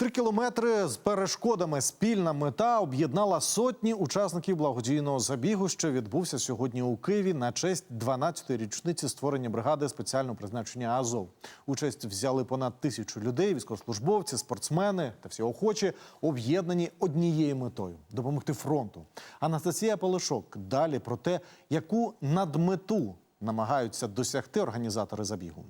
Три кілометри з перешкодами спільна мета об'єднала сотні учасників благодійного забігу, що відбувся сьогодні у Києві на честь 12-ї річниці створення бригади спеціального призначення Азов. Участь взяли понад тисячу людей, військовослужбовці, спортсмени та всі охочі об'єднані однією метою допомогти фронту. Анастасія Полишок далі про те, яку надмету намагаються досягти організатори забігу.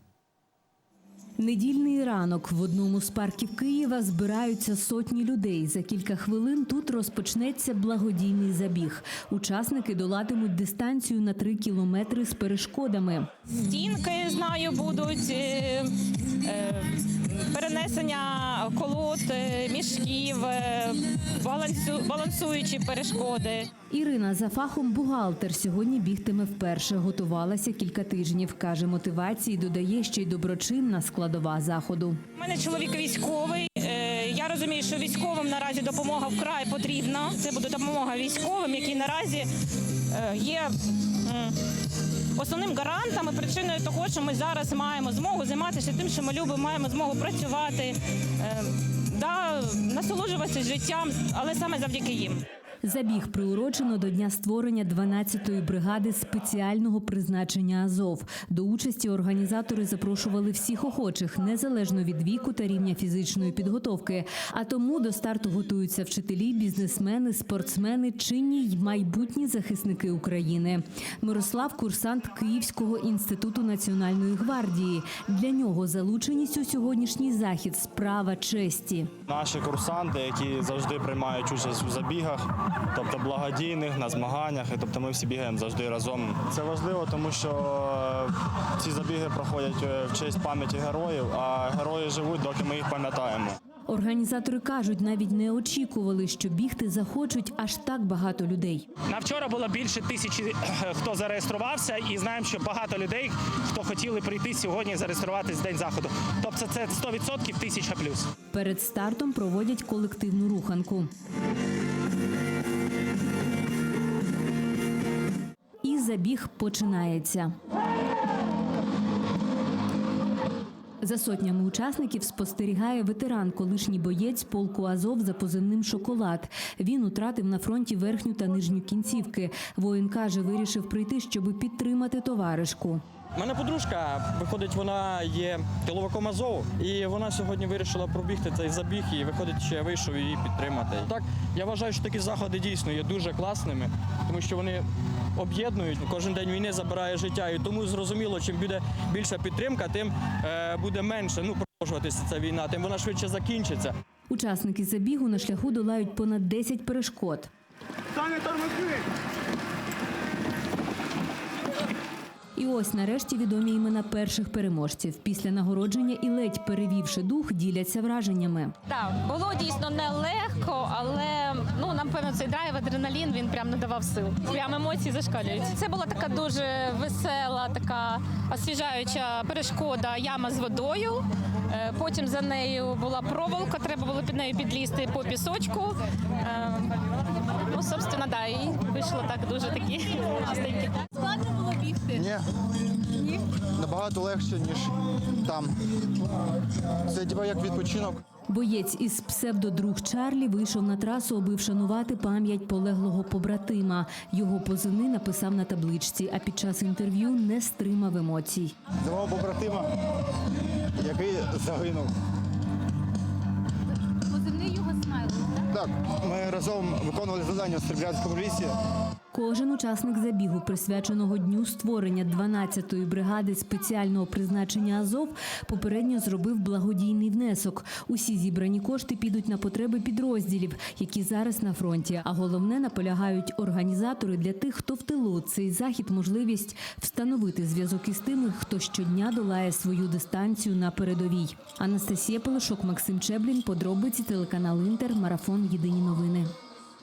Недільний ранок в одному з парків Києва збираються сотні людей. За кілька хвилин тут розпочнеться благодійний забіг. Учасники долатимуть дистанцію на три кілометри з перешкодами. Стінки, знаю, будуть е, е, перенесення колод, мішків, е, балансу, балансуючі перешкоди. Ірина за фахом бухгалтер сьогодні бігтиме вперше. Готувалася кілька тижнів. каже, мотивації додає ще й доброчинна складова заходу. У мене чоловік військовий. е, Я розумію, що військовим наразі допомога вкрай потрібна. Це буде допомога військовим, які наразі е, є основним гарантом і причиною того, що ми зараз маємо змогу займатися тим, що ми любимо, маємо змогу працювати, е, да, насолоджуватися життям, але саме завдяки їм. Забіг приурочено до дня створення 12-ї бригади спеціального призначення Азов. До участі організатори запрошували всіх охочих, незалежно від віку та рівня фізичної підготовки. А тому до старту готуються вчителі, бізнесмени, спортсмени, чинні й майбутні захисники України. Мирослав курсант Київського інституту національної гвардії. Для нього залученість у сьогоднішній захід справа честі. Наші курсанти, які завжди приймають участь у забігах, тобто благодійних на змаганнях, і тобто ми всі бігаємо завжди разом. Це важливо, тому що е, ці забіги проходять е, в честь пам'яті героїв, а герої живуть, доки ми їх пам'ятаємо. Організатори кажуть, навіть не очікували, що бігти захочуть аж так багато людей. На вчора було більше тисячі е, хто зареєструвався, і знаємо, що багато людей, хто хотіли прийти сьогодні, зареєструватись в день заходу. Тобто це 100% тисяча плюс. Перед стартом проводять колективну руханку. Забіг починається. За сотнями учасників спостерігає ветеран, колишній боєць полку Азов за позивним Шоколад. Він утратив на фронті верхню та нижню кінцівки. Воїн каже, вирішив прийти, щоб підтримати товаришку. У мене подружка, виходить, вона є тиловиком Азову, і вона сьогодні вирішила пробігти цей забіг, і виходить, що я вийшов її підтримати. Так, я вважаю, що такі заходи дійсно є дуже класними, тому що вони об'єднують. Кожен день війни забирає життя, і тому зрозуміло, чим буде більша підтримка, тим е, буде менше ну, продовжуватися ця війна, тим вона швидше закінчиться. Учасники забігу на шляху долають понад 10 перешкод. І ось нарешті відомі імена перших переможців. Після нагородження і ледь перевівши дух, діляться враженнями. Так, було дійсно нелегко, ну цей драйв, адреналін він прям надавав сил. Прям емоції зашкалюють. Це була така дуже весела, така освіжаюча перешкода, яма з водою. Е, Потім за нею була проволока, треба було під нею підлізти по пісочку. Е, Ну, собственно, да, і вийшло так дуже такі чистенькі. Ні. Ні? Набагато легше, ніж там. Це типа як відпочинок. Боєць із псевдодруг Чарлі вийшов на трасу, аби вшанувати пам'ять полеглого побратима. Його позивний написав на табличці, а під час інтерв'ю не стримав емоцій. За мого побратима, який загинув. Позивний його смайл. Так, ми разом виконували завдання в Серебрянському лісі. Кожен учасник забігу, присвяченого дню створення 12-ї бригади спеціального призначення Азов, попередньо зробив благодійний внесок. Усі зібрані кошти підуть на потреби підрозділів, які зараз на фронті. А головне наполягають організатори для тих, хто в тилу. Цей захід можливість встановити зв'язок із тими, хто щодня долає свою дистанцію на передовій. Анастасія Полошок, Максим Чеблін, подробиці телеканал Інтер, марафон Єдині новини.